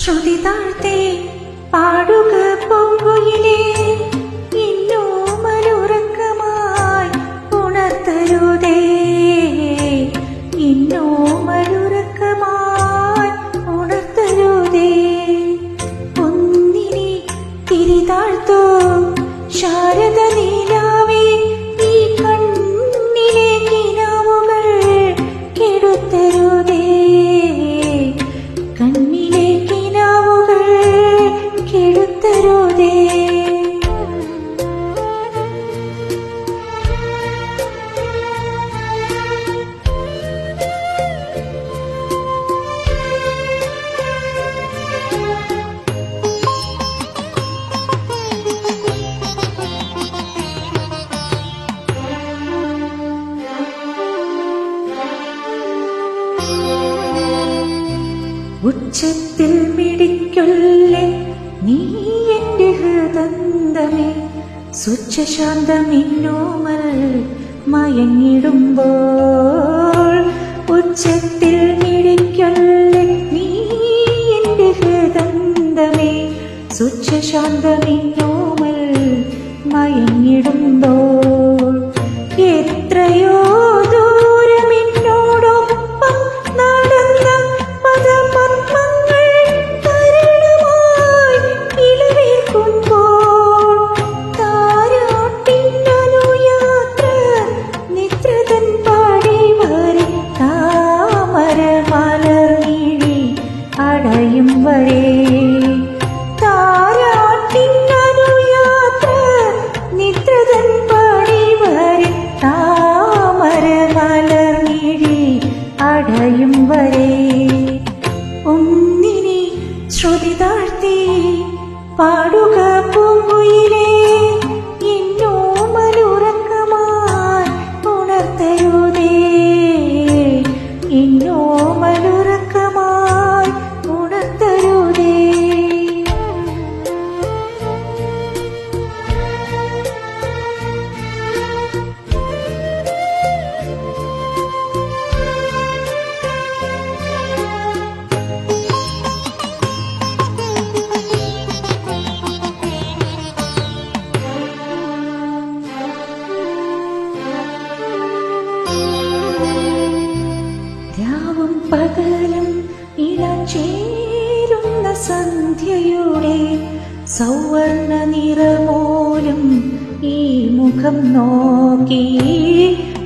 ശ്രുതി താഴ്ത്തേ പാടുക പൊങ്കുയിലേ ഇന്നോ മലുറക്കമായി ഈ കണ്ണിലെ കിനാവുകൾ കെടുത്തരുതേ. ഉച്ചത്തിൽ മിടിക്കൊല്ലേ നീ എന്റെ ഹൃദന്തമേ. സുച്ഛശാന്തമിന്നോമൽ മയങ്ങിടുമ്പോൾ ഉച്ചത്തിൽ മിടിക്കൊല്ലേ നീ എന്റെ ഹൃദന്തമേ. സുച്ഛശാന്തമിന്നോമൽ മയങ്ങിടുമ്പോൾ are you സന്ധ്യയുടെ സൗവർണ നിറമോലും ഈ മുഖം നോക്കി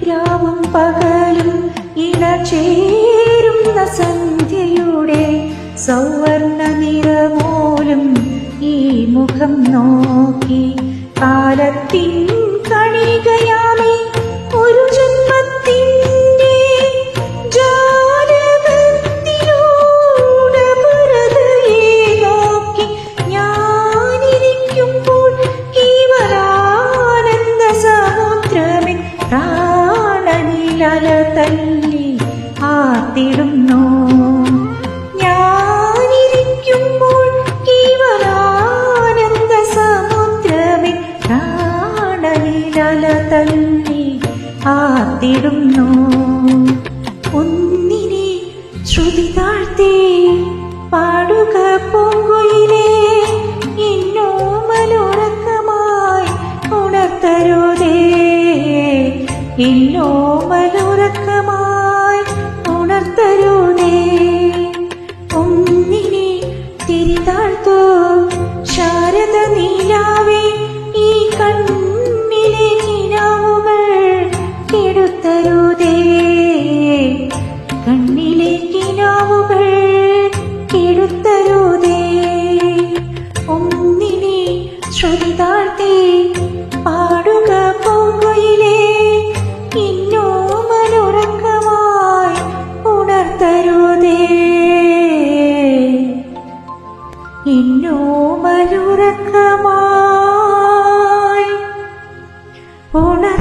രാവും പകലും ഇണചേരുന്ന സന്ധ്യയുടെ സൗവർണ നിറമോലും ഈ മുഖം നോക്കി കാലത്തിൻ പ്രാണനിലല തല്ലി ആത്തിടുന്നു ഞാനിരിക്കുമ്പോൾ കേവലാനന്ദ സമുദ്രമേ പ്രാണനിലല തല്ലി ആത്തിടുന്നു ഒന്നിനെ ശ്രുതി താഴ്ത്തി പാടുക പൂങ്കുയിലേ ഇന്നോ മലുറക്കമായി ഉണർത്തരുതേ. മലുറക്കമായി ഉണർത്തരുതേ. ഉറക്കമായി ഉണ